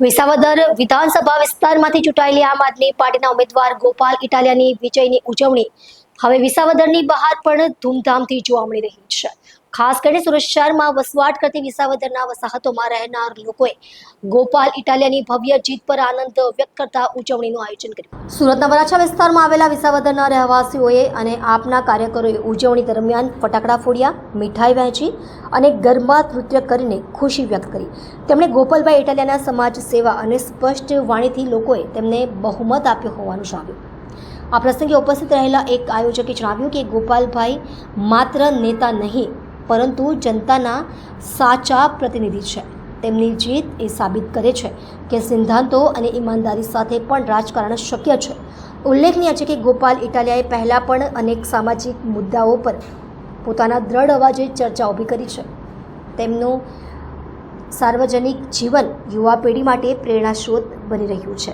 વિસાવદર વિધાનસભા વિસ્તારમાંથી ચૂંટાયેલી આમ આદમી પાર્ટીના ઉમેદવાર ગોપાલ ઇટાલિયાની વિજયની ઉજવણી. હવે વિસાવદરની બહાર પણ ધૂમધામથી જોવા મળી રહી છે. ખાસ કરીને સુરત શહેરમાં વસવાટ કરતી વિસાવદરના વસાહતોમાં રહેનાર લોકોએ ગોપાલ ઇટાલિયાની ભવ્ય જીત પર આનંદ વ્યક્ત કરતા ઉજવણીનું આયોજન કર્યું. સુરતના વરાછા વિસ્તારમાં આવેલા વિસાવદરના રહેવાસીઓએ અને આપના કાર્યકરોએ ઉજવણી દરમિયાન ફટાકડા ફોડ્યા, મીઠાઈ વહેંચી અને ગરબા નૃત્ય કરીને ખુશી વ્યક્ત કરી. તેમણે ગોપાલભાઈ ઇટાલિયાના સમાજ સેવા અને સ્પષ્ટ વાણીથી લોકોએ તેમને બહુમત આપ્યો હોવાનું જણાવ્યું. આ પ્રસંગે ઉપસ્થિત રહેલા એક આયોજકે જણાવ્યું કે ગોપાલભાઈ માત્ર નેતા નહીં પરંતુ જનતાના સાચા પ્રતિનિધિ છે. તેમની જીત એ સાબિત કરે છે કે સિદ્ધાંતો અને ઈમાનદારી સાથે પણ રાજકારણ શક્ય છે. ઉલ્લેખનીય છે કે ગોપાલ ઇટાલિયાએ પહેલાં પણ અનેક સામાજિક મુદ્દાઓ પર પોતાના દ્રઢ અવાજે ચર્ચા ઊભી કરી છે. તેમનું સાર્વજનિક જીવન યુવા પેઢી માટે પ્રેરણાસ્ત્રોત બની રહ્યું છે.